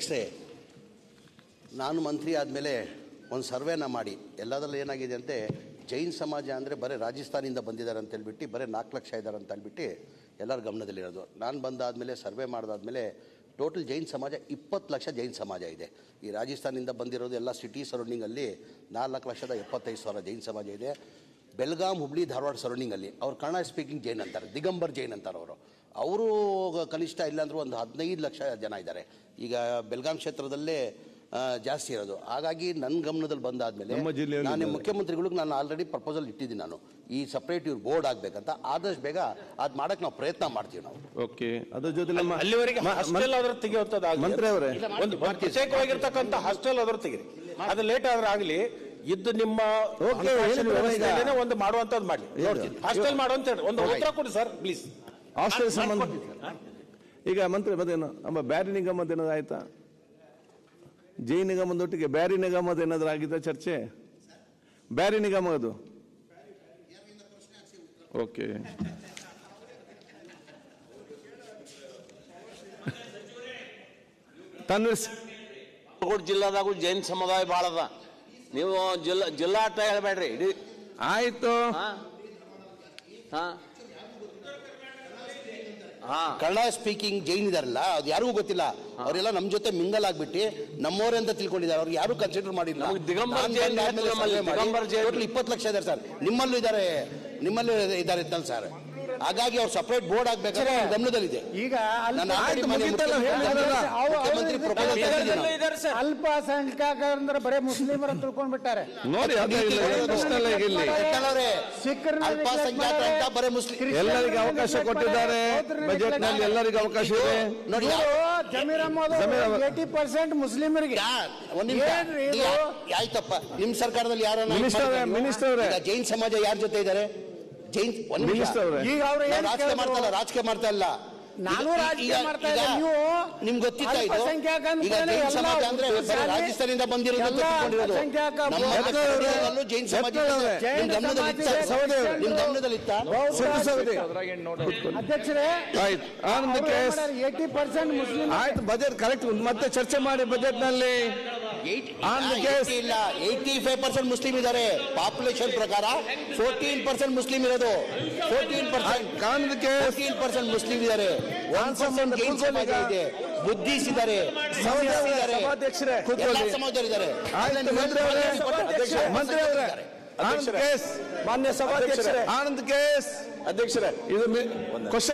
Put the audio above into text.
ಅಷ್ಟೇ ನಾನು ಮಂತ್ರಿ ಆದಮೇಲೆ ಒಂದು ಸರ್ವೇನ ಮಾಡಿ. ಎಲ್ಲದರಲ್ಲಿ ಏನಾಗಿದೆ ಅಂತೆ, ಜೈನ್ ಸಮಾಜ ಅಂದರೆ ಬರೀ ರಾಜಸ್ಥಾನಿಂದ ಬಂದಿದ್ದಾರೆ ಅಂತ ಹೇಳ್ಬಿಟ್ಟು, ಬರೀ ನಾಲ್ಕು ಲಕ್ಷ ಇದ್ದಾರೆ ಅಂತ ಹೇಳ್ಬಿಟ್ಟು ಎಲ್ಲರ ಗಮನದಲ್ಲಿರೋದು ನಾನು ಬಂದಾದಮೇಲೆ, ಸರ್ವೆ ಮಾಡಿದಾದ್ಮೇಲೆ ಟೋಟಲ್ ಜೈನ್ ಸಮಾಜ ಇಪ್ಪತ್ತು ಲಕ್ಷ ಜೈನ್ ಸಮಾಜ ಇದೆ. ಈ ರಾಜಸ್ಥಾನಿಂದ ಬಂದಿರೋದು ಎಲ್ಲ ಸಿಟಿ ಸರೌಂಡಿಂಗಲ್ಲಿ ನಾಲ್ಕು ಲಕ್ಷದ ಎಪ್ಪತ್ತೈದು ಸಾವಿರ ಜೈನ್ ಸಮಾಜ ಇದೆ. ಬೆಲ್ಗಾಮ್ ಹುಬ್ಳಿ, ಧಾರವಾಡ ಸರೌಂಡಿಂಗಲ್ಲಿ ಅವ್ರು ಕನ್ನಡ ಸ್ಪೀಕಿಂಗ್ ಜೈನ್ ಅಂತಾರೆ, ದಿಗಂಬರ್ ಜೈನ್ ಅಂತಾರೆ ಅವರು. ಅವರು ಕನಿಷ್ಠ ಇಲ್ಲಾಂದ್ರೂ ಒಂದು ಹದಿನೈದು ಲಕ್ಷ ಜನ ಇದ್ದಾರೆ. ಈಗ ಬೆಳಗಾಂ ಕ್ಷೇತ್ರದಲ್ಲೇ ಜಾಸ್ತಿ ಇರೋದು. ಹಾಗಾಗಿ ನನ್ನ ಗಮನದಲ್ಲಿ ಬಂದಾದ್ಮೇಲೆ ನಾನು ಮುಖ್ಯಮಂತ್ರಿಗಳಿಗೆ ನಾನು ಆಲ್ರೆಡಿ ಪ್ರಪೋಸಲ್ ಇಟ್ಟಿದ್ದೀನಿ ನಾನು. ಈ ಸಪ್ರೇಟ್ ಇವ್ರು ಬೋರ್ಡ್ ಆಗ್ಬೇಕಂತ. ಆದಷ್ಟು ಬೇಗ ಅದು ಮಾಡಕ್ಕೆ ನಾವು ಪ್ರಯತ್ನ ಮಾಡ್ತೀವಿ ನಾವು. ಓಕೆ. ಅದ್ರ ಜೊತೆ ನಮ್ಮ ಅಲ್ಲಿವರೆಗೆ ಹಾಸ್ಟೆಲ್ ಆದ್ರೂ ತೆಗೆಯುವಂತದ್ದು ಮಂತ್ರಿ ಅವರೇ. ಒಂದು ಪ್ರತ್ಯೇಕವಾಗಿರ್ತಕ್ಕಂಥ ಹಾಸ್ಟೆಲ್ ಅದ್ರ ತೆಗಿರಿ. ಅದು ಲೇಟ್ ಆದ್ರೆ ಆಗಲಿ ಇದ್ದು ನಿಮ್ಮ ಒಂದು ಮಾಡುವಂತದ್ದು ಮಾಡಿ? ಹಾಸ್ಟೆಲ್ ಮಾಡುವಂತ ಹೇಳಿ. ಒಂದು ಉತ್ತರ ಕೊಡಿ ಸರ್ ಪ್ಲೀಸ್ ಹಾಸ್ಟೆಲ್ ಸಂಬಂಧ ಈಗ ಮಂತ್ರಿ ಮತ್ತೇನು ನಮ್ಮ ಬ್ಯಾರಿ ನಿಗಮದ ಏನಾದ್ರು ಆಯ್ತಾ? ಜೈ ನಿಗಮದೊಟ್ಟಿಗೆ ಬ್ಯಾರಿ ನಿಗಮದ ಏನಾದ್ರು ಆಗಿದ್ದ ಚರ್ಚೆ? ಬ್ಯಾರಿ ನಿಗಮ ಅದು? ಓಕೆ. ಬಾಗಲಕೋಟೆ ಜಿಲ್ಲಾದಾಗೂ ಜೈನ್ ಸಮುದಾಯ ಭಾಳ ಅದ ನೀವು ಜಿಲ್ಲಾ ಜಿಲ್ಲಾ ಅಟ್ಟ ಹೇಳಬೇಡ್ರಿ. ಇಡೀ ಆಯ್ತು. ಹಾ? ಕನ್ನಡ ಸ್ಪೀಕಿಂಗ್ ಜೈನ್ ಇದಾರಲ್ಲ ಅದು ಯಾರಿಗೂ ಗೊತ್ತಿಲ್ಲ. ಅವರೆಲ್ಲ ನಮ್ಮ ಜೊತೆ ಮಿಂಗಲ್ ಆಗ್ಬಿಟ್ಟು ನಮ್ಮವರೇ ಅಂತ ತಿಳ್ಕೊಂಡಿದ್ದಾರೆ. ಅವ್ರು ಯಾರು ಕನ್ಸಿಡರ್ ಮಾಡಿಲ್ಲ? ಇಪ್ಪತ್ತು ಲಕ್ಷ ಇದ್ದಾರೆ ಸರ್. ನಿಮ್ಮಲ್ಲೂ ಇದಾರೆ ನಿಮ್ಮಲ್ಲೂ ಇದಾರೆ ಇತ್ತಲ್ಲ ಸರ್ ಹಾಗಾಗಿ ಅವ್ರು ಸಪರೇಟ್ ಬೋರ್ಡ್ ಆಗ್ಬೇಕಾದ್ರೆ ಗಮನದಲ್ಲಿದೆ. ಈಗ ಮುಖ್ಯಮಂತ್ರಿ ಅಲ್ಪಸಂಖ್ಯಾತರಂದ್ರೆ ಬರೇ ಮುಸ್ಲಿಮರ ತಿಳ್ಕೊಂಡ್ಬಿಟ್ಟಾರೆ. ನೋಡಿ ಬರೀ ಮುಸ್ಲಿಂ ಎಲ್ಲರಿಗೆ ಅವಕಾಶ ಕೊಟ್ಟಿದ್ದಾರೆ. ಬಜೆಟ್ನಲ್ಲಿ ಎಲ್ಲರಿಗೂ ಅವಕಾಶ ಇದೆ. ನೋಡಿ ಏಟಿ ಪರ್ಸೆಂಟ್ ಮುಸ್ಲಿಮರಿಗೆ? ಆಯ್ತಪ್ಪ. ನಿಮ್ ಸರ್ಕಾರದಲ್ಲಿ ಯಾರು ಮಿನಿಸ್ಟರ್ ಜೈನ್ ಸಮಾಜ ಯಾರ ಜೊತೆ ಇದ್ದಾರೆ? ಜೈನ್ ಒಂದ್ ನಿಮಿಷ. ಈಗ ಅವ್ರು ಏನ್ ರಾಜಕೀಯ ಮಾಡ್ತಾ ಇಲ್ಲ ರಾಜಕೀಯ ಮಾಡ್ತಾ ಇಲ್ಲ. ನಾನು ರಾಜಕೀಯ ಮಾಡ್ತಾ ಇದ್ದೆ ನೀವು ನಿಮ್ಗೆ ಗೊತ್ತಿತ್ತ ಇದು? ಅಲ್ಪಸಂಖ್ಯಾತ ಈಗ ಅಂದ್ಮೇಲೆ ಜೈನ್ ಎಲ್ಲ ಸಮಾಜ ಅಂದ್ರೆ ಉರ್ದು ಬರೀ ಶಾಲೆ, ರಾಜಸ್ಥಾನದಿಂದ ಬಂದಿರೋದು ಎಲ್ಲ ಅಲ್ಪಸಂಖ್ಯಾತ ನಮ್ಮ ಜೈನ್ ಸಮಾಜ ಇದೆ. ಜೈನ ನಿಮ್ ಗಮನದಲ್ಲಿ ಇತ್ತ ಸಮಾಜ ಇದೆ, ನಿಮ್ ಗಮನದಲ್ಲಿ ಇತ್ತ ಸರಿ, ಸರಿ. ಅಧ್ಯಕ್ಷರೇ ಆಯ್ತು. ಆನಂದ್ ಕೇಸ್ ಪರ್ಸೆಂಟ್ ಮುಸ್ಲಿಂ ಆಯ್ತು ಬಜೆಟ್ ಕರೆಕ್ಟ್ ಮತ್ತೆ ಚರ್ಚೆ ಮಾಡಿ ಬಜೆಟ್ನಲ್ಲಿ. ಇಲ್ಲ ಏಯ್ಟಿ ಫೈವ್ ಪರ್ಸೆಂಟ್ ಮುಸ್ಲಿಂ ಇದ್ದಾರೆ. ಪಾಪ್ಯುಲೇಷನ್ ಪ್ರಕಾರ ಫೋರ್ಟೀನ್ ಪರ್ಸೆಂಟ್ ಮುಸ್ಲಿಂ ಇರೋದು. ಫೋರ್ಟೀನ್ ಪರ್ಸೆಂಟ್ ಫೋರ್ಟೀನ್ ಪರ್ಸೆಂಟ್ ಮುಸ್ಲಿಂ ಇದ್ದಾರೆ. ಒನ್ ಪರ್ಸೆಂಟ್ ಇದೆ. ಬುದ್ಧಿಸ್ ಇದ್ದಾರೆ. ಮಂತ್ರಿ ಅವರೇ. ಆನಂದ್ ಕೇಸ್ ಮಾನ್ಯ ಸಭಾಧ್ಯಕ್ಷರೇ. ಆನಂದ್ ಕೇಸ್ ಅಧ್ಯಕ್ಷರೇ ಇದು ಕ್ವಶನ್